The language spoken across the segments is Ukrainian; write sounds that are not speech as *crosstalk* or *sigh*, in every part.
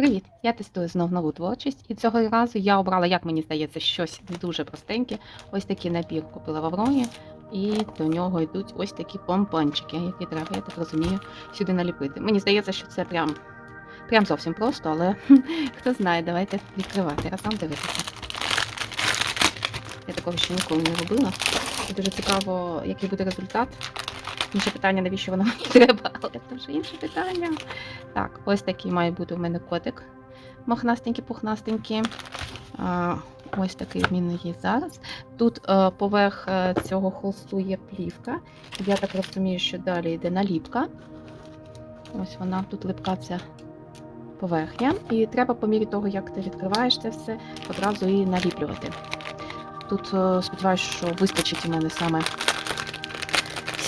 Привіт! Я тестую знов нову творчість, і цього разу я обрала, як мені здається, щось дуже простеньке. Ось такий набір купила в Авроні, і до нього йдуть ось такі помпончики, які треба, я так розумію, сюди наліпити. Мені здається, що це прям, прям зовсім просто, але *laughs* хто знає, давайте відкривати, разом дивитися. Я такого ще ніколи не робила. І дуже цікаво, який буде результат. Інше питання, навіщо воно мені треба, але це вже інше питання. Так, ось такий має бути у мене котик. Мохнастенький, пухнастенький. Ось такий в є зараз. Тут е, поверх е, цього холсту є плівка. Я так розумію, що далі йде наліпка. Ось вона, тут липка ця поверхня. І треба по мірі того, як ти відкриваєш це все, одразу і наліплювати. Тут е, сподіваюся, що вистачить у мене саме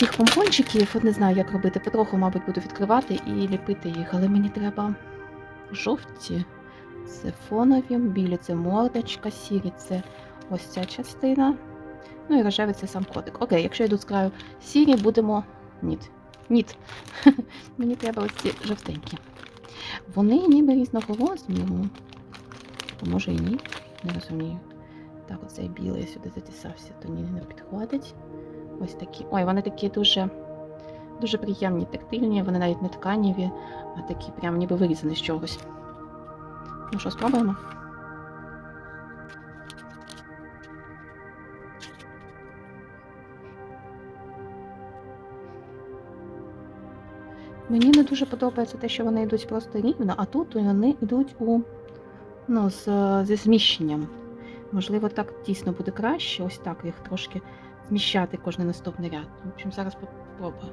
всіх помпончиків. Не знаю, як робити. Потроху, мабуть, буду відкривати і ліпити їх, але мені треба жовті. Це фонові, білі це мордочка, сірі це ось ця частина. Ну і рожевий це сам котик. Окей, якщо я йду з краю сірі, будемо. Ніт. Ніт. *laughs* Мені треба ось ці жовтенькі. Вони ніби різного розміру. Може і ні, не розумію. Так, оцей білий сюди затісався, то ні, не підходить. Ось такі. Ой, вони такі дуже, дуже приємні, тактильні, вони навіть не тканіві, а такі прям ніби вирізані з чогось. Ну що, спробуємо? Мені не дуже подобається те, що вони йдуть просто рівно, а тут вони йдуть у, ну, з, зі зміщенням. Можливо, так дійсно буде краще, ось так їх трошки зміщати кожний наступний ряд. В общем, зараз попробую.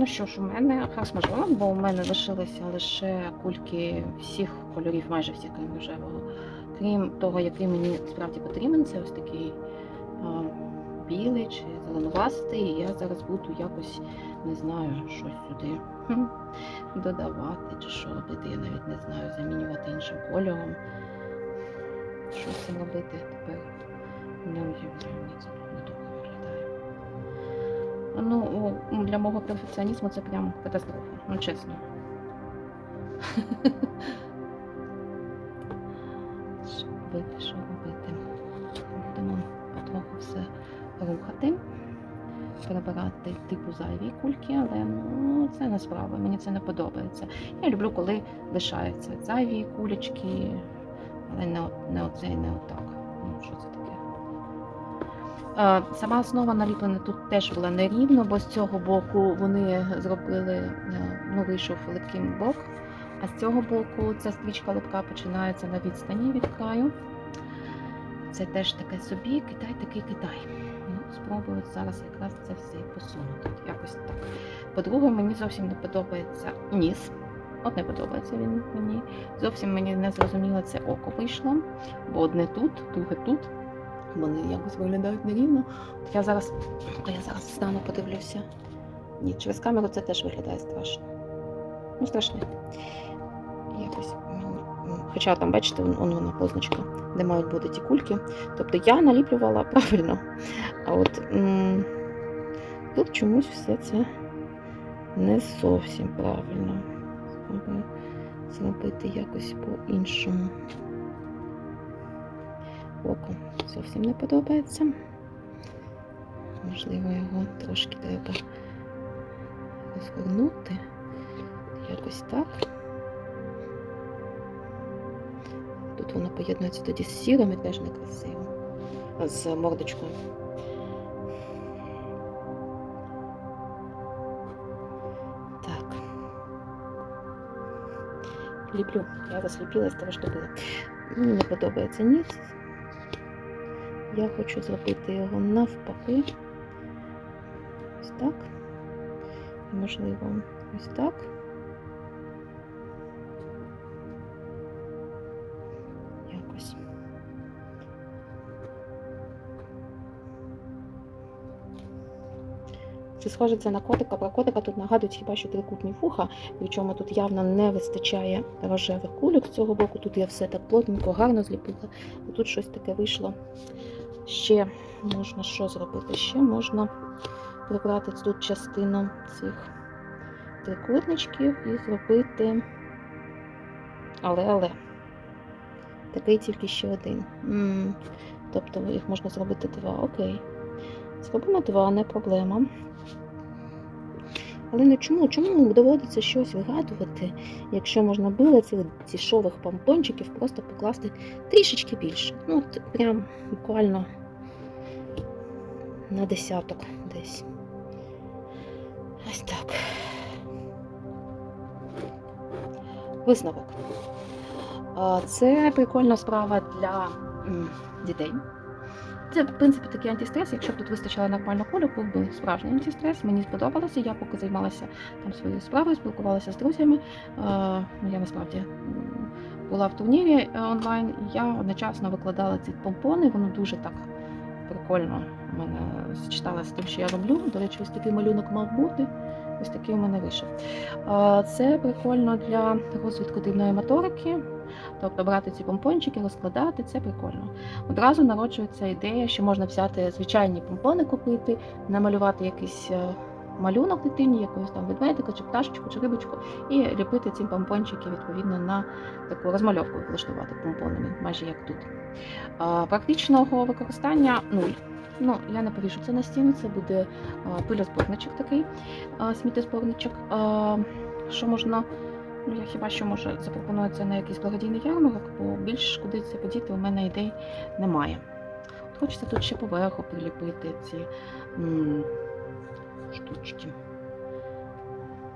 Ну що ж, у мене хас-мажор, бо у мене лишилися лише кульки всіх кольорів, майже всіх крім рожевого. Крім того, який мені справді потрібен, це ось такий а, білий чи зеленувастий. І я зараз буду якось не знаю, щось сюди додавати чи що робити. Я навіть не знаю, замінювати іншим кольором. Що цим робити тепер? Не уявляю, Ну, для мого перфекціонізму це прям катастрофа, ну чесно. *laughs* Що робити, що робити? Будемо потроху все рухати, перебирати типу зайві кульки, але ну, це не справа, мені це не подобається. Я люблю, коли лишаються зайві кулечки, але не, не оце і не отак. Сама основа наліплена тут теж була нерівно, бо з цього боку вони зробили, е, ну вийшов липкий бок, а з цього боку ця стрічка липка починається на відстані від краю. Це теж таке собі, Китай такий Китай. Ну, спробую зараз якраз це все посунути. Якось так. По-друге, мені зовсім не подобається ніс. От не подобається він мені. Зовсім мені не зрозуміло це око вийшло, бо одне тут, друге тут. Вони якось виглядають нерівно. От я зараз, а я зараз встану, подивлюся. Ні, через камеру це теж виглядає страшно. Ну, страшне. Якось. Хоча там, бачите, вон, вон вона позначка, де мають бути ті кульки. Тобто я наліплювала правильно. А от м, тут чомусь все це не зовсім правильно. Зробити якось по-іншому. Око зовсім не подобається. Можливо, його трошки треба розгорнути. Якось так. Тут воно поєднується тоді з сірим і теж некрасиво. З мордочкою. Так. Ліплю. Я розліпила з того, що було. Мені не подобається ніс. Я хочу зробити його навпаки. Ось так. Можливо, ось так. Якось. Це схоже це на котика. Про котика тут нагадують хіба що трикутні вуха, причому тут явно не вистачає рожевих кульок з цього боку. Тут я все так плотненько, гарно зліпила. А тут щось таке вийшло. Ще можна що зробити? Ще можна прибрати тут частину цих трикутничків і зробити. Але, але. Такий тільки ще один. м Тобто їх можна зробити два. Окей. Зробимо два, не проблема. Але ну чому? Чому доводиться щось вигадувати, якщо можна було цих дешевих помпончиків просто покласти трішечки більше? Ну, от прям буквально на десяток десь. Ось так. Висновок. Це прикольна справа для дітей. Це, в принципі, такий антистрес. Якщо б тут вистачило нормально колю, був би справжній антистрес. Мені сподобалося. Я поки займалася там своєю справою, спілкувалася з друзями. Ну, я насправді була в турнірі е, онлайн, я одночасно викладала ці помпони. Воно дуже так прикольно у мене сочеталося з тим, що я роблю. До речі, ось такий малюнок мав бути. Ось такий у мене вийшов. Це прикольно для розвитку дивної моторики. Тобто брати ці помпончики, розкладати, це прикольно. Одразу народжується ідея, що можна взяти звичайні помпони купити, намалювати якийсь е, малюнок дитині, якогось там ведмедика, чи пташечку, чи рибочку, і ліпити ці помпончики відповідно на таку розмальовку влаштувати помпонами, майже як тут. Практичного використання нуль. Ну, я не повішу це на стіну, це буде а, пилозборничок такий, сміттєзборничок. Що можна Ну, я хіба що може запропоную це на якийсь благодійний ярмарок, бо більш куди це подіти у мене ідей немає. От хочеться тут ще поверху приліпити ці штучки.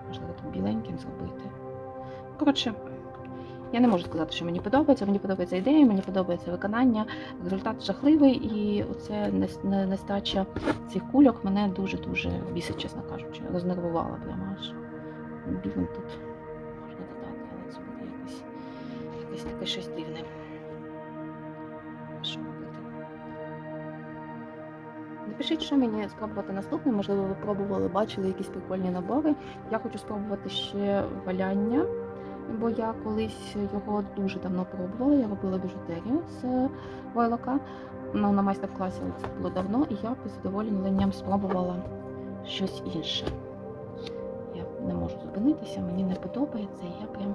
Можливо, тут біленьким зробити. Коротше, я не можу сказати, що мені подобається. Мені подобається ідея, мені подобається виконання. Результат жахливий, і оце нестача цих кульок мене дуже-дуже бісить, чесно кажучи. Рознервувала прямо аж. Білим тут можна додати, але це буде якось таке щось дивне. Напишіть, що мені спробувати наступне. Можливо, ви пробували, бачили якісь прикольні набори. Я хочу спробувати ще валяння, бо я колись його дуже давно пробувала. Я робила біжутерію з войлока. Ну, на майстер-класі це було давно, і я з задоволенням спробувала щось інше. Я не можу зупинитися, мені не подобається, і я прям.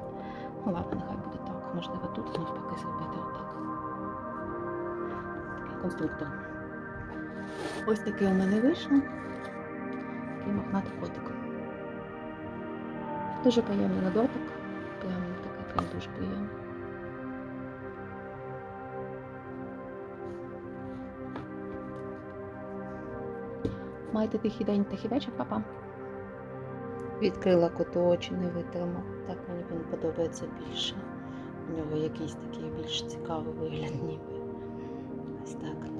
Ну ладно, нехай буде так. Можливо, тут навпаки зробити отак. Такий конструктор. Ось такий у мене вийшло. Такий мохнатий котик. Дуже приємний на дотик. Прям такий прям дуже приємний. Майте тихий день, тихий вечір, папа. Відкрила коту очі, не витримав. Так мені він подобається більше. У нього якийсь такий більш цікавий вигляд ніби. Ось так.